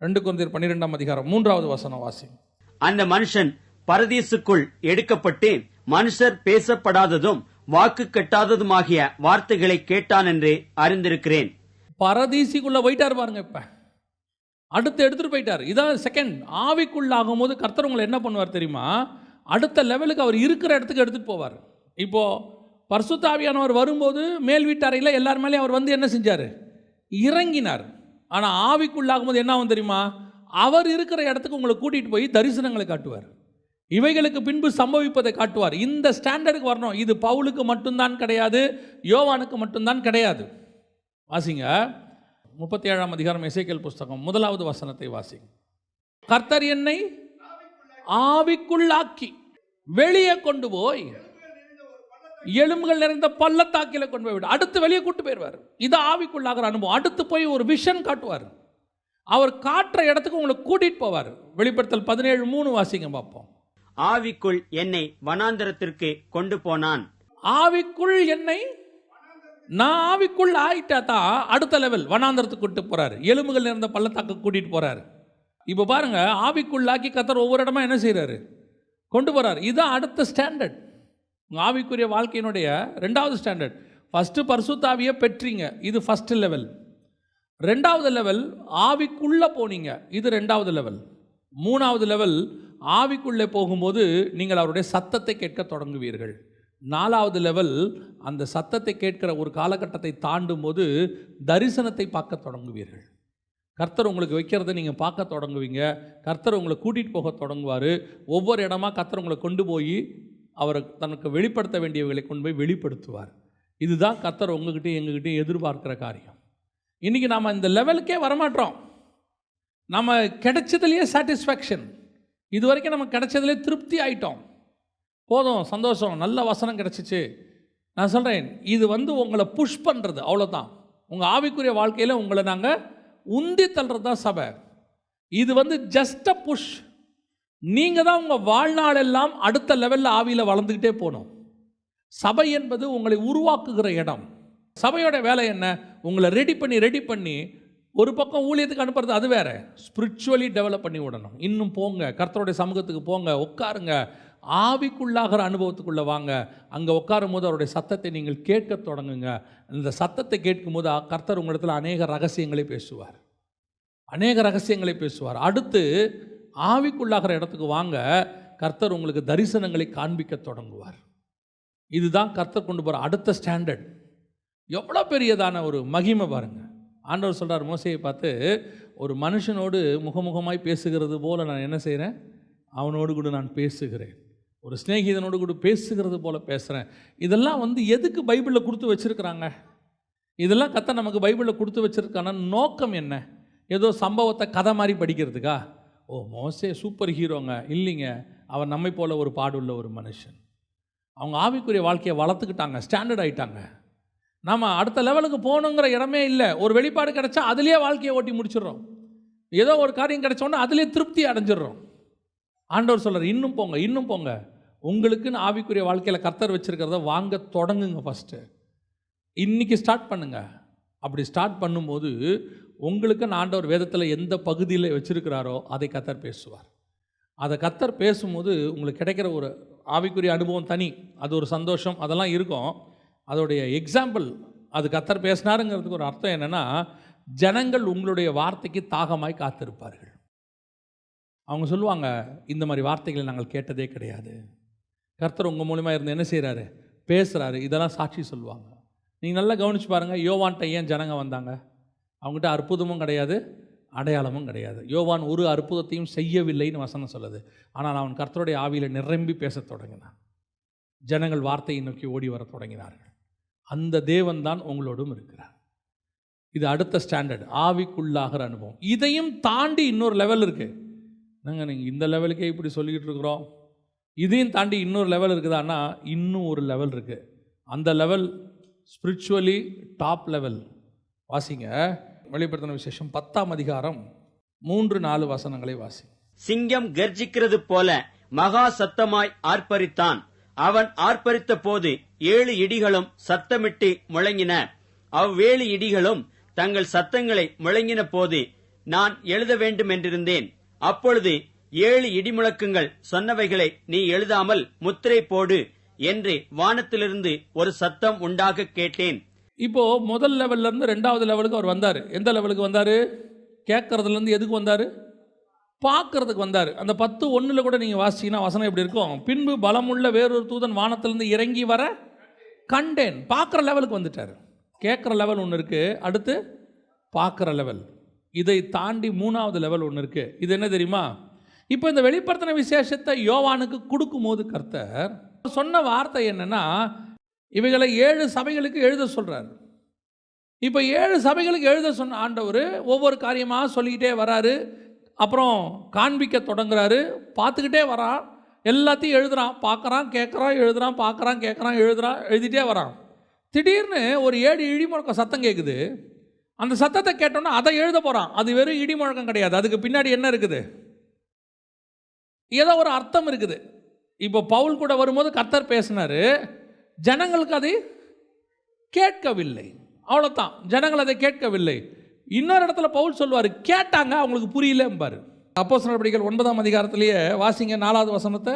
ரெண்டு குழந்தையர் பன்னிரெண்டாம் அதிகாரம் மூன்றாவது வசனம் வாசி அந்த மனுஷன் பரதீசுக்குள் எடுக்கப்பட்டு மனுஷர் பேசப்படாததும் வாக்கு கட்டாததுமாகிய வார்த்தைகளை கேட்டான் என்று அறிந்திருக்கிறேன். பரதீசிக்குள்ள போயிட்டார் பாருங்க இப்ப. அடுத்து எடுத்துட்டு போயிட்டார். இதான் செகண்ட் ஆவிக்குள்ள ஆகும்போது கர்த்தர் உங்களை என்ன பண்ணுவார் தெரியுமா? அடுத்த லெவலுக்கு அவர் இருக்கிற இடத்துக்கு எடுத்துட்டு போவார். இப்போ பரிசுத்தாவியானவர் வரும்போது மேல் வீட்டறையில் எல்லார் மேலேயும் அவர் வந்து என்ன செஞ்சார்? இறங்கினார். ஆனால் ஆவிக்குள்ளாகும்போது என்ன ஆகும் தெரியுமா? அவர் இருக்கிற இடத்துக்கு உங்களை கூட்டிகிட்டு போய் தரிசனங்களை காட்டுவார். இவைகளுக்கு பின்பு சம்பவிப்பதை காட்டுவார். இந்த ஸ்டாண்டர்டுக்கு வரணும். இது பவுலுக்கு மட்டும்தான் கிடையாது யோவானுக்கு மட்டும்தான் கிடையாது. வாசிங்க. முப்பத்தி ஏழாம் அதிகாரம் இசைக்கல் புஸ்தகம் முதலாவது வசனத்தை வாசிங்க. கர்த்தர் என்னை ஆவிக்குள்ளாக்கி வெளியே கொண்டு போய் எலும்புகள் நிறைந்த பள்ளத்தாக்கில கொண்டு போய் விடு. அடுத்து வெளியே கூட்டு போயிடுவார். இது ஆவிக்குள்ளாகிற அனுபவம். அடுத்து போய் ஒரு விஷன் காட்டுவார். அவர் காட்டுற இடத்துக்கு உங்களை கூட்டிட்டு போவார். வெளிப்படுத்தல் பதினேழு மூணு வாசிங்க பார்ப்போம். ஆவிக்குள் என்னை வனாந்தரத்திற்கு கொண்டு போனான். ஆவிக்குள் என்னை நான் ஆவிக்குள் ஆயிட்டா தான் அடுத்த லெவல் வனாந்தரத்துக்கு கூட்டு போறாரு. எலும்புகள் நிறைந்த பள்ளத்தாக்கு கூட்டிட்டு போறாரு. இப்போ பாருங்க ஆவிக்குள்ளாக்கி கத்தர் ஒவ்வொரு இடமா என்ன செய்றாரு? கொண்டு போறாரு. இதுதான் அடுத்த ஸ்டாண்டர்ட் உங்கள் ஆவிக்குரிய வாழ்க்கையினுடைய ரெண்டாவது ஸ்டாண்டர்ட் ஃபஸ்ட்டு பர்சுத்தாவியை பெற்றீங்க. இது ஃபஸ்ட்டு லெவல் ரெண்டாவது லெவல் ஆவிக்குள்ளே போனீங்க. இது ரெண்டாவது லெவல் மூணாவது லெவல் ஆவிக்குள்ளே போகும்போது நீங்கள் அவருடைய சத்தத்தை கேட்க தொடங்குவீர்கள். நாலாவது லெவல் அந்த சத்தத்தை கேட்கிற ஒரு காலகட்டத்தை தாண்டும் போது தரிசனத்தை பார்க்க தொடங்குவீர்கள். கர்த்தர் உங்களுக்கு வைக்கிறத நீங்கள் பார்க்க தொடங்குவீங்க. கர்த்தர் உங்களை கூட்டிகிட்டு போக தொடங்குவார். ஒவ்வொரு இடமா கர்த்தர் உங்களை கொண்டு போய் அவர் தனக்கு வெளிப்படுத்த வேண்டியவர்களை கொண்டு போய் வெளிப்படுத்துவார். இதுதான் கத்தர் உங்ககிட்டயும் எங்ககிட்டயும் எதிர்பார்க்கிற காரியம். இன்றைக்கி நாம் இந்த லெவலுக்கே வரமாட்டோம். நம்ம கிடைச்சதுலேயே சாட்டிஸ்ஃபேக்ஷன் இது வரைக்கும் நம்ம கிடைச்சதுலே திருப்தி ஆயிட்டோம். போதும் சந்தோஷம் நல்ல வசனம் கிடச்சிச்சு. நான் சொல்கிறேன் இது வந்து உங்களை புஷ் பண்ணுறது அவ்வளோதான் உங்கள் ஆவிக்குரிய வாழ்க்கையில் உங்களை நாங்கள் உந்தி தள்ளுறது தான் சபை. இது வந்து ஜஸ்ட் அ புஷ் நீங்கள் தான் உங்கள் வாழ்நாளெல்லாம் அடுத்த லெவலில் ஆவியில் வளர்ந்துக்கிட்டே போகணும். சபை என்பது உங்களை உருவாக்குகிற இடம். சபையோட வேலை என்ன? உங்களை ரெடி பண்ணி ரெடி பண்ணி ஒரு பக்கம் ஊழியத்துக்கு அனுப்புறது அது வேற. ஸ்பிரிச்சுவலி டெவலப் பண்ணி விடணும். இன்னும் போங்க. கர்த்தருடைய சமூகத்துக்கு போங்க. உட்காருங்க. ஆவிக்குள்ளாகிற அனுபவத்துக்குள்ளே வாங்க. அங்கே உட்காரும் போது அவருடைய சத்தத்தை நீங்கள் கேட்க தொடங்குங்க. இந்த சத்தத்தை கேட்கும் போது கர்த்தர் உங்களிடத்தில் அநேக ரகசியங்களை பேசுவார். அநேக ரகசியங்களை பேசுவார். அடுத்து ஆவிக்குள்ளாகிற இடத்துக்கு வாங்க கர்த்தர் உங்களுக்கு தரிசனங்களை காண்பிக்க தொடங்குவார். இதுதான் கர்த்தர் கொண்டு போகிற அடுத்த ஸ்டாண்டர்ட் எவ்வளோ பெரியதான ஒரு மகிமை பாருங்க. ஆண்டவர் சொல்கிறார் மோசையை பார்த்து ஒரு மனுஷனோடு முகமுகமாய் பேசுகிறது போல் நான் என்ன செய்கிறேன் அவனோடு கூட நான் பேசுகிறேன். ஒரு சிநேகிதனோடு கூட பேசுகிறது போல பேசுகிறேன் இதெல்லாம் வந்து எதுக்கு பைபிளில் கொடுத்து வச்சிருக்கிறாங்க? இதெல்லாம் கத்த நமக்கு பைபிளில் கொடுத்து வச்சிருக்கான நோக்கம் என்ன? ஏதோ சம்பவத்தை கதை மாதிரி படிக்கிறதுக்கா? ஓ மோசே சூப்பர் ஹீரோங்க இல்லைங்க. அவர் நம்மை போல ஒரு பாடுள்ள ஒரு மனுஷன். அவங்க ஆவிக்குரிய வாழ்க்கையை வளர்த்துக்கிட்டாங்க ஸ்டாண்டர்ட் ஆகிட்டாங்க நாம் அடுத்த லெவலுக்கு போகணுங்கிற இடமே இல்லை. ஒரு வெளிப்பாடு கிடைச்சா அதுலேயே வாழ்க்கையை ஓட்டி முடிச்சிடுறோம். ஏதோ ஒரு காரியம் கிடைச்சோன்னா அதுலேயே திருப்தி அடைஞ்சிடுறோம். ஆண்டவர் சொல்கிறார் இன்னும் போங்க இன்னும் போங்க. உங்களுக்குன்னு ஆவிக்குரிய வாழ்க்கையில் கர்த்தர் வச்சிருக்கிறத வாங்க தொடங்குங்க ஃபஸ்ட்டு இன்றைக்கி ஸ்டார்ட் பண்ணுங்க. அப்படி ஸ்டார்ட் பண்ணும்போது உங்களுக்கு ஆண்டவர் வேதத்தில் எந்த பகுதியில் வச்சிருக்கிறாரோ அதை கத்தர் பேசுவார். அதை கத்தர் பேசும்போது உங்களுக்கு கிடைக்கிற ஒரு ஆவிக்குரிய அனுபவம் தனி அது ஒரு சந்தோஷம் அதெல்லாம் இருக்கும். அதோடைய எக்ஸாம்பிள் அது கத்தர் பேசினாருங்கிறதுக்கு ஒரு அர்த்தம் என்னென்னா ஜனங்கள் உங்களுடைய வார்த்தைக்கு தாகமாய் காத்திருப்பார்கள். அவங்க சொல்லுவாங்க இந்த மாதிரி வார்த்தைகளை நாங்கள் கேட்டதே கிடையாது. கர்த்தர் உங்கள் மூலிமா இருந்து என்ன செய்கிறாரு பேசுகிறாரு இதெல்லாம் சாட்சி சொல்லுவாங்க. நீங்கள் நல்லா கவனிச்சு பாருங்கள் யோவான்ட்ட ஏன் ஜனங்க வந்தாங்க? அவங்ககிட்ட அற்புதமும் கிடையாது அடையாளமும் கிடையாது. யோவான் ஒரு அற்புதத்தையும் செய்யவில்லைன்னு வசனம் சொல்லுது. ஆனால் அவன் கர்த்தருடைய ஆவியில் நிரம்பி பேசத் தொடங்கினான். ஜனங்கள் வார்த்தையை நோக்கி ஓடி வர தொடங்கினார்கள். அந்த தேவன் தான் உங்களோடும் இருக்கிறார். இது அடுத்த ஸ்டாண்டர்ட். ஆவிக்குள்ளாகிற அனுபவம். இதையும் தாண்டி இன்னொரு லெவல் இருக்குது நாங்கள் நீங்கள் இந்த லெவலுக்கே இப்படி சொல்லிக்கிட்டு இருக்கிறோம்? இதையும் தாண்டி இன்னொரு லெவல் இருக்குதான்னா இன்னும் ஒரு லெவல் இருக்குது அந்த லெவல் ஸ்பிரிச்சுவலி டாப் லெவல் வாசிங்க. வெளிப்படுத்தின விசேஷம் பத்தாம் அதிகாரம் மூன்று நாலு வசனங்களை வாசி. சிங்கம் கர்ஜிக்கிறது போல மகா சத்தமாய் ஆர்ப்பரித்தான். அவன் ஆர்ப்பரித்த போது ஏழு இடிகளும் சத்தமிட்டு முழங்கின. அவ்வேழு இடிகளும் தங்கள் சத்தங்களை முழங்கின போது நான் எழுத வேண்டும் என்றிருந்தேன் அப்பொழுது ஏழு இடிமுழக்கங்கள் சொன்னவைகளை நீ எழுதாமல் முத்திரை போடு என்று வானத்திலிருந்து ஒரு சத்தம் உண்டாக கேட்டேன். இப்போது முதல் லெவல்ல இருந்து ரெண்டாவது லெவலுக்கு அவர் வந்தார். எந்த லெவலுக்கு வந்தார்? கேட்குறதுலேருந்து எதுக்கு வந்தார்? பார்க்கறதுக்கு வந்தார். அந்த பத்து ஒன்றில் கூட நீங்கள் வாசிச்சிங்கன்னா வசனம் எப்படி இருக்கும்? பின்பு பலமுள்ள வேறொரு தூதன் வானத்திலேருந்து இறங்கி வர கண்டேன். பார்க்குற லெவலுக்கு வந்துட்டார். கேட்குற லெவல் ஒன்று இருக்குது அடுத்து பார்க்குற லெவல் இதை தாண்டி மூணாவது லெவல் ஒன்று இருக்குது இது என்ன தெரியுமா? இப்போ இந்த வெளிப்படுத்தின விசேஷத்தை யோவானுக்கு கொடுக்கும்போது கர்த்தர் சொன்ன வார்த்தை என்னென்னா இவைகளை ஏழு சபைகளுக்கு எழுத சொல்கிறார் இப்போ ஏழு சபைகளுக்கு எழுத சொன்ன ஆண்டவர் ஒவ்வொரு காரியமாக சொல்லிக்கிட்டே வராரு. அப்புறம் காண்பிக்க தொடங்குறாரு. பார்த்துக்கிட்டே வரான். எல்லாத்தையும் எழுதுகிறான் பார்க்குறான் கேட்குறான் எழுதுறான் பார்க்குறான் கேட்குறான் எழுதுறான் எழுதிட்டே வரான். திடீர்னு ஒரு ஏழு இடிமுழக்க சத்தம் கேட்குது அந்த சத்தத்தை கேட்டோன்னா அதை எழுத போகிறான் அது வெறும் இடிமுழக்கம் கிடையாது. அதுக்கு பின்னாடி என்ன இருக்குது? ஏதோ ஒரு அர்த்தம் இருக்குது. இப்போ பவுல் கூட வரும்போது கர்த்தர் பேசினாரு. ஜனங்களுக்கு அதை கேட்கவில்லை. அவ்வளோதான் ஜனங்கள் அதை கேட்கவில்லை. இன்னொரு இடத்துல பவுல் சொல்லுவார் கேட்டாங்க அவங்களுக்கு புரியலம்பாரு. அப்போ நடவடிக்கைகள் ஒன்பதாம் அதிகாரத்திலேயே வாசிங்க நாலாவது வசனத்தை.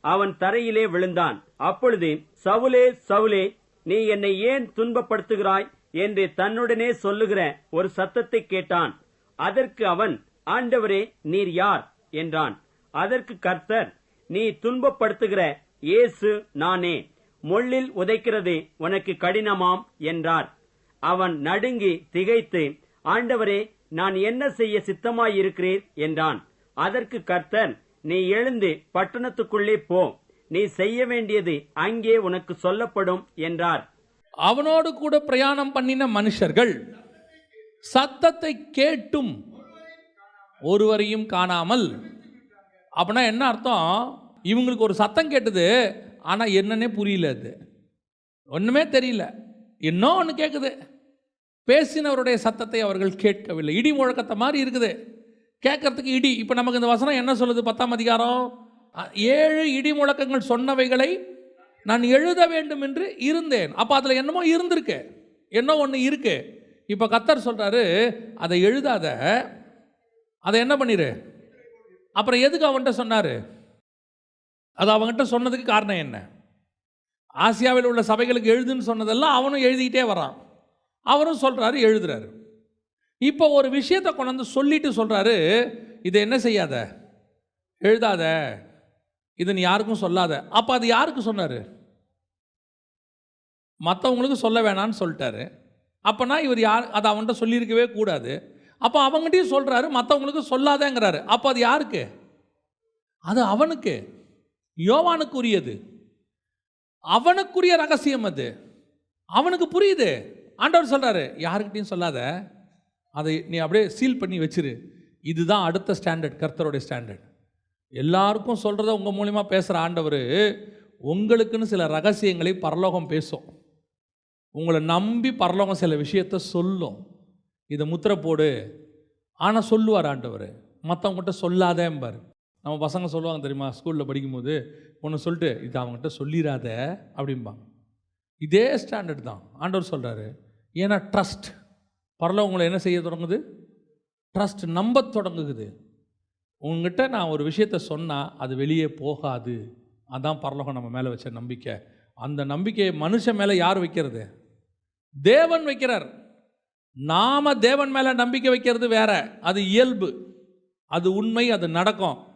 அவன் தரையிலே விழுந்தான். அப்பொழுது சவுலே சவுலே நீ என்னை ஏன் துன்பப்படுத்துகிறாய்? என்று தன்னுடனே சொல்லுகிற ஒரு சத்தத்தை கேட்டான். அதற்கு அவன் ஆண்டவரே நீர் யார்? என்றான். அதற்கு கர்த்தர் நீ துன்பப்படுத்துகிற இயேசு நானே. முள்ளில் உதைக்கிறது உனக்கு கடினமாம் என்றார். அவன் நடுங்கி திகைத்து ஆண்டவரே நான் என்ன செய்ய சித்தமாயிருக்கிறேன்? என்றான். அதற்கு கர்த்தர் நீ எழுந்து பட்டணத்துக்குள்ளே போ. நீ செய்ய வேண்டியது அங்கே உனக்கு சொல்லப்படும் என்றார். அவனோடு கூட பிரயாணம் பண்ணின மனுஷர்கள் சத்தத்தை கேட்டும் ஒருவரையும் காணாமல் அப்படின்னா என்ன அர்த்தம்? இவங்களுக்கு ஒரு சத்தம் கேட்டது ஆனால் என்னன்னே புரியல அது. ஒன்றுமே தெரியல. இன்னும் ஒன்று கேட்குது பேசினவருடைய சத்தத்தை அவர்கள் கேட்கவில்லை. இடி முழக்கத்தை மாதிரி இருக்குது. கேட்கறதுக்கு இடி. இப்போ நமக்கு இந்த வசனம் என்ன சொல்லுது? பத்தாம் அதிகாரம். ஏழு இடி முழக்கங்கள் சொன்னவைகளை நான் எழுத வேண்டும் என்று இருந்தேன். அப்போ அதில் என்னமோ இருந்திருக்கு. என்ன ஒன்று இருக்கு. இப்போ கத்தர் சொல்கிறாரு அதை எழுதாத. அதை என்ன பண்ணிடு அப்புறம் எதுக்கு அவன்கிட்ட சொன்னார்? அது அவன்கிட்ட சொன்னதுக்கு காரணம் என்ன? ஆசியாவில் உள்ள சபைகளுக்கு எழுதுன்னு சொன்னதெல்லாம் அவனும் எழுதிக்கிட்டே வரான். அவரும் சொல்கிறாரு எழுதுறாரு. இப்போ ஒரு விஷயத்தை கொண்டு வந்து சொல்லிட்டு சொல்கிறாரு இதை என்ன செய்யாத? எழுதாத. இது நீ யாருக்கும் சொல்லாத. அப்போ அது யாருக்கு சொன்னார்? மற்றவங்களுக்கு சொல்ல வேணான்னு சொல்லிட்டாரு. அப்போனா இவர் யார் அதை அவன்கிட்ட சொல்லியிருக்கவே கூடாது. அப்போ அவங்ககிட்டையும் சொல்கிறாரு மற்றவங்களுக்கு சொல்லாதேங்கிறாரு. அப்போ அது யாருக்கு? அது அவனுக்கு. யோவானுக்குரியது. அவனுக்குரிய ரகசியம் அது. அவனுக்கு புரியுது. ஆண்டவர் சொல்கிறாரு யாருக்கிட்டையும் சொல்லாத. அதை நீ அப்படியே சீல் பண்ணி வச்சிரு. இதுதான் அடுத்த ஸ்டாண்டர்ட் கர்த்தருடைய ஸ்டாண்டர்ட் எல்லாருக்கும் சொல்கிறத உங்கள் மூலிமா பேசுகிற ஆண்டவர் உங்களுக்குன்னு சில ரகசியங்களை பரலோகம் பேசும். உங்களை நம்பி பரலோகம் சில விஷயத்த சொல்லும். இதை முத்திரை போடு. ஆனால் சொல்லுவார் ஆண்டவர். மற்றவங்ககிட்ட சொல்லாதேம்பார். நம்ம பசங்க சொல்லுவாங்க தெரியுமா ஸ்கூலில் படிக்கும்போது ஒன்று சொல்லிட்டு இது அவங்ககிட்ட சொல்லிடாத அப்படிம்பாங்க. இதே ஸ்டாண்டர்ட் தான். ஆண்டவர் சொல்கிறாரு ஏன்னா ட்ரஸ்ட் பரலோகம் உங்களை என்ன செய்ய தொடங்குது? ட்ரஸ்ட் நம்ப தொடங்குது. உங்ககிட்ட நான் ஒரு விஷயத்த சொன்னால் அது வெளியே போகாது. அதான் பரலோகம் நம்ம மேலே வச்ச நம்பிக்கை. அந்த நம்பிக்கையை மனுஷன் மேலே யார் வைக்கிறது? தேவன் வைக்கிறார். நாம் தேவன் மேலே நம்பிக்கை வைக்கிறது வேற. அது இயல்பு. அது உண்மை அது நடக்கும்.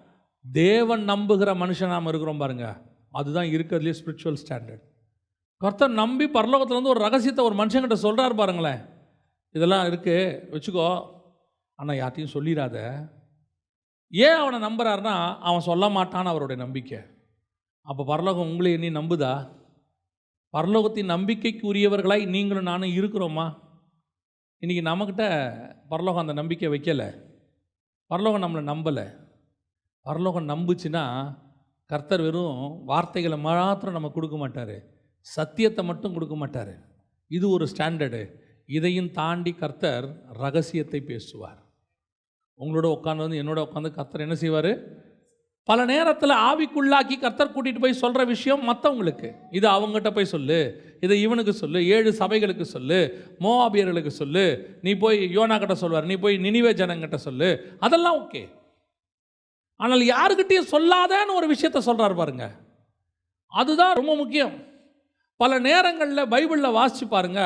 தேவன் நம்புகிற மனுஷன் நாம் இருக்கிறோம் பாருங்க. அதுதான் இருக்கிறதுலே ஸ்பிரிச்சுவல் ஸ்டாண்டர்ட் கர்த்தர் நம்பி பரலோகத்துலேருந்து ஒரு ரகசியத்தை ஒரு மனுஷங்கிட்ட சொல்கிறார் பாருங்களேன். இதெல்லாம் இருக்குது வச்சுக்கோ. ஆனால் யார்ட்டையும் சொல்லிடாத ஏன் அவனை நம்புறாருன்னா அவன் சொல்ல மாட்டான்னு அவருடைய நம்பிக்கை. அப்போ பரலோகம் உங்களை நீ நம்புதா? பரலோகத்தின் நம்பிக்கைக்கு உரியவர்களாய் நீங்களும் நானும் இருக்கிறோமா? இன்றைக்கி நம்மக்கிட்ட பரலோகம் அந்த நம்பிக்கை வைக்கலை. பரலோகம் நம்மளை நம்பலை. பரலோகம் நம்புச்சுன்னா கர்த்தர் வெறும் வார்த்தைகளை மாத்திரம் நம்ம கொடுக்க மாட்டார். சத்தியத்தை மட்டும் கொடுக்க மாட்டார். இது ஒரு ஸ்டாண்டர்டு. இதையும் தாண்டி கர்த்தர் ரகசியத்தை பேசுவார். உங்களோட உட்காந்து வந்து என்னோட உட்காந்து கர்த்தர் என்ன செய்வார்? பல நேரத்தில் ஆவிக்குள்ளாக்கி கர்த்தர் கூட்டிகிட்டு போய் சொல்கிற விஷயம் மற்றவங்களுக்கு இது அவங்ககிட்ட போய் சொல்லு. இதை இவனுக்கு சொல்லு. ஏழு சபைகளுக்கு சொல்லு. மோவாபியர்களுக்கு சொல்லு. நீ போய் யோனா கிட்ட சொல்வார். நீ போய் நினிவே ஜனங்கிட்ட சொல்லு. அதெல்லாம் ஓகே. ஆனால் யாருக்கிட்டையும் சொல்லாதன்னு ஒரு விஷயத்த சொல்கிறார் பாருங்க. அதுதான் ரொம்ப முக்கியம். பல நேரங்களில் பைபிளில் வாசிச்சு பாருங்க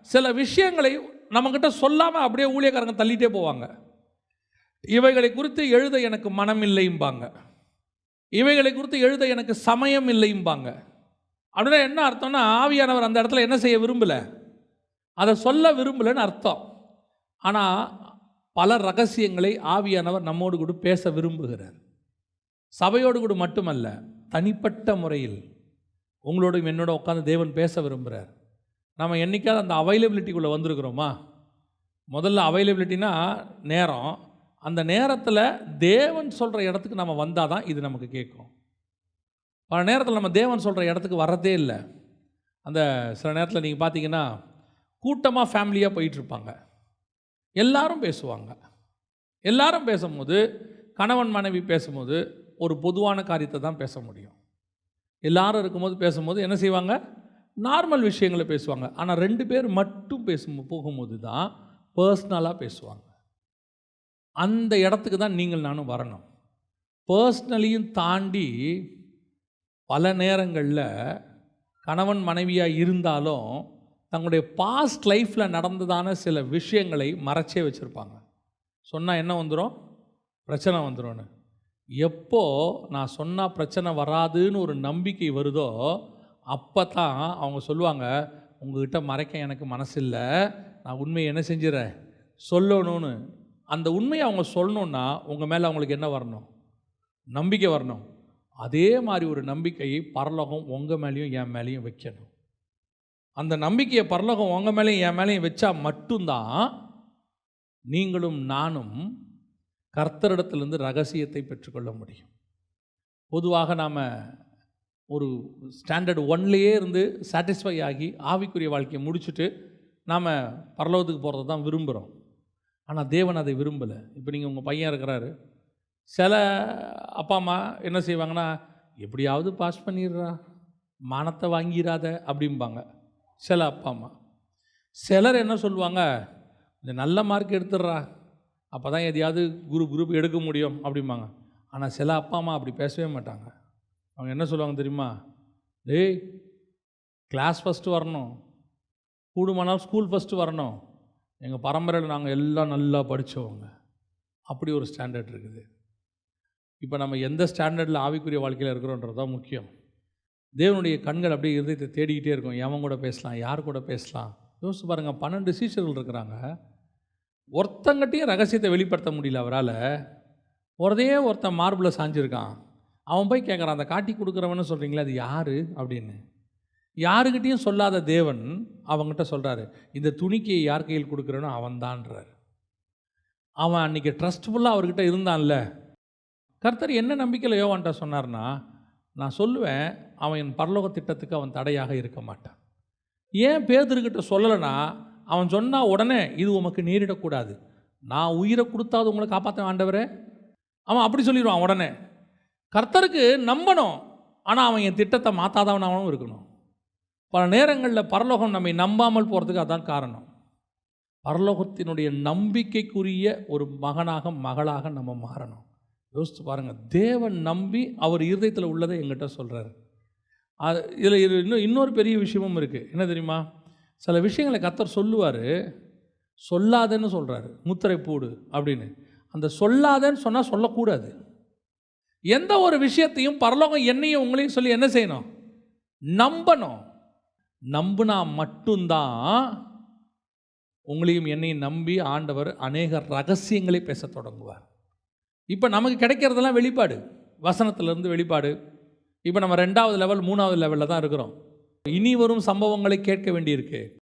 சில விஷயங்களை நம்மக்கிட்ட சொல்லாமல் அப்படியே ஊழியக்காரங்க தள்ளிட்டே போவாங்க. இவைகளை குறித்து எழுத எனக்கு மனம் இல்லைம்பாங்க இவைகளை குறித்து எழுத எனக்கு சமயம் இல்லைம்பாங்க அப்படின்னா என்ன அர்த்தம்னா ஆவியானவர் அந்த இடத்துல என்ன செய்ய விரும்பலை? அதை சொல்ல விரும்பலைன்னு அர்த்தம். ஆனால் பல ரகசியங்களை ஆவியானவர் நம்மோடு கூட பேச விரும்புகிறார். சபையோடு கூட மட்டுமல்ல தனிப்பட்ட முறையில் உங்களோடும் என்னோட உட்காந்து தேவன் பேச விரும்புகிறார். நம்ம என்னைக்காவது அந்த அவைலபிலிட்டிக்குள்ளே வந்திருக்கிறோமா? முதல்ல அவைலபிலிட்டினா நேரம். அந்த நேரத்தில் தேவன் சொல்கிற இடத்துக்கு நம்ம வந்தால் தான் இது நமக்கு கேட்கும். பல நேரத்தில் நம்ம தேவன் சொல்கிற இடத்துக்கு வர்றதே இல்லை. அந்த சில நேரத்தில் நீங்கள் பார்த்தீங்கன்னா கூட்டமாக ஃபேமிலியாக போயிட்டுருப்பாங்க எல்லாரும் பேசுவாங்க. எல்லாரும் பேசும்போது கணவன் மனைவி பேசும்போது ஒரு பொதுவான காரியத்தை தான் பேச முடியும். எல்லாரும் இருக்கும்போது பேசும்போது என்ன செய்வாங்க? நார்மல் விஷயங்களை பேசுவாங்க. ஆனால் ரெண்டு பேர் மட்டும் பேசும் போகும்போது தான் பர்சனலாக பேசுவாங்க. அந்த இடத்துக்கு தான் நீங்கள் நானும் வரணும். பர்சனலியும் தாண்டி பல நேரங்களில் கணவன் மனைவியாக இருந்தாலும் தங்களுடைய பாஸ்ட் லைஃப்பில் நடந்ததான சில விஷயங்களை மறைச்சே வச்சுருப்பாங்க. சொன்னால் என்ன வந்துடும் பிரச்சனை வந்துடும்னு எப்போ நான் சொன்னால் பிரச்சனை வராதுன்னு ஒரு நம்பிக்கை வருதோ அப்போ தான் அவங்க சொல்லுவாங்க உங்ககிட்ட மறைக்க எனக்கு மனசில்லை. நான் உண்மையை என்ன செஞ்சிடறேன்? சொல்லணும்னு. அந்த உண்மையை அவங்க சொல்லணுன்னா உங்கள் மேலே அவங்களுக்கு என்ன வரணும்? நம்பிக்கை வரணும். அதே மாதிரி ஒரு நம்பிக்கையை பரலோகம் உங்கள் மேலேயும் என் மேலேயும் வைக்கணும். அந்த நம்பிக்கையை பரலோகம் உங்கள் மேலேயும் என் மேலேயும் வச்சா மட்டும்தான் நீங்களும் நானும் கர்த்தரிடத்திலிருந்து ரகசியத்தை பெற்றுக்கொள்ள முடியும். பொதுவாக நாம் ஒரு ஸ்டாண்டர்ட் ஒன்லேயே இருந்து சாட்டிஸ்ஃபை ஆகி ஆவிக்குரிய வாழ்க்கையை முடிச்சுட்டு நாம் பரலோகத்துக்கு போகிறது தான் விரும்புகிறோம் ஆனால் தேவன் அதை விரும்பலை. இப்போ நீங்கள் உங்கள் பையன் இருக்கிறாரு. சில அப்பா அம்மா என்ன செய்வாங்கன்னா எப்படியாவது பாஸ் பண்ணிடுறா. மானத்தை வாங்கிடாத. அப்படிம்பாங்க. சில அப்பா அம்மா. சிலர் என்ன சொல்லுவாங்க இந்த நல்ல மார்க் எடுத்துடுறா. அப்போ தான் எதையாவது குரூப் குரூப் எடுக்க முடியும் அப்படிம்பாங்க. ஆனால் சில அப்பா அம்மா அப்படி பேசவே மாட்டாங்க. அவங்க என்ன சொல்லுவாங்க தெரியுமா டேய் கிளாஸ் ஃபஸ்ட்டு வரணும். கூடுமானால் ஸ்கூல் ஃபஸ்ட்டு வரணும். எங்கள் பரம்பரையில் நாங்கள் எல்லாம் நல்லா படித்தவங்க அப்படி ஒரு ஸ்டாண்டர்ட் இருக்குது. இப்போ நம்ம எந்த ஸ்டாண்டர்டில் ஆவிக்குரிய வாழ்க்கையில் இருக்கிறோன்றது தான் முக்கியம். தேவனுடைய கண்கள் அப்படியே இருதயத்தை தேடிக்கிட்டே இருக்கும். எவன் கூட பேசலாம்? யார் கூட பேசலாம்? யோசிச்சு பாருங்கள் பன்னெண்டு சீஷர்கள் இருக்கிறாங்க. ஒருத்தங்கிட்டையும் ரகசியத்தை வெளிப்படுத்த முடியல அவரால். ஒரதே ஒருத்தன் மார்பில் சாஞ்சிருக்கான். அவன் போய் கேட்குறான் அந்த காட்டி கொடுக்குறவன்னு சொல்கிறீங்களே அது யார்? அப்படின்னு. யாருக்கிட்டேயும் சொல்லாத தேவன் அவங்ககிட்ட சொல்கிறாரு இந்த துணிக்கையை யார் கையில் கொடுக்குறனோ அவன்தான்றார். அவன் அன்றைக்கி ட்ரஸ்ட்ஃபுல்லாக அவர்கிட்ட இருந்தான்ல. கர்த்தர் என்ன நம்பிக்கையில் யோவான்ட்ட சொன்னார்னா நான் சொல்லுவேன் அவன் என் பரலோக திட்டத்துக்கு அவன் தடையாக இருக்க மாட்டான். ஏன் பேதர்கிட்ட சொல்லலைன்னா அவன் சொன்னால் உடனே இது உமக்கு நேரிடக்கூடாது நான் உயிரை கொடுத்தாது உங்களை காப்பாற்ற ஆண்டவரே. அவன் அப்படி சொல்லிடுவான் உடனே. கர்த்தருக்கு நம்பணும். ஆனால் அவன் என் திட்டத்தை மாற்றாதவனாகவும் இருக்கணும். பல நேரங்களில் பரலோகம் நம்மை நம்பாமல் போகிறதுக்கு அதான் காரணம். பரலோகத்தினுடைய நம்பிக்கைக்குரிய ஒரு மகனாக மகளாக நம்ம மாறணும். யோசிச்சு பாருங்கள் தேவன் நம்பி அவர் இருதயத்தில் உள்ளதை எங்கிட்ட சொல்கிறாரு அது இதில் இது இன்னும் இன்னொரு பெரிய விஷயமும் இருக்குது என்ன தெரியுமா? சில விஷயங்களை கத்தர் சொல்லுவார். சொல்லாதன்னு சொல்கிறாரு முத்திரை போடு அப்படின்னு. அந்த சொல்லாதன்னு சொன்னால் சொல்லக்கூடாது. எந்த ஒரு விஷயத்தையும் பரலோகம் என்னையும் உங்களையும் சொல்லி என்ன செய்யணும்? நம்பணும். நம்புனா மட்டும்தான் உங்களையும் என்னையும் நம்பி ஆண்டவர் அநேக ரகசியங்களை பேச தொடங்குவார். இப்போ நமக்கு கிடைக்கிறதெல்லாம் வெளிப்பாடு. வசனத்திலேருந்து வெளிப்பாடு. இப்போ நம்ம ரெண்டாவது லெவல் மூணாவது லெவலில் தான் இருக்கிறோம். இனி வரும் சம்பவங்களை கேட்க வேண்டியிருக்கு.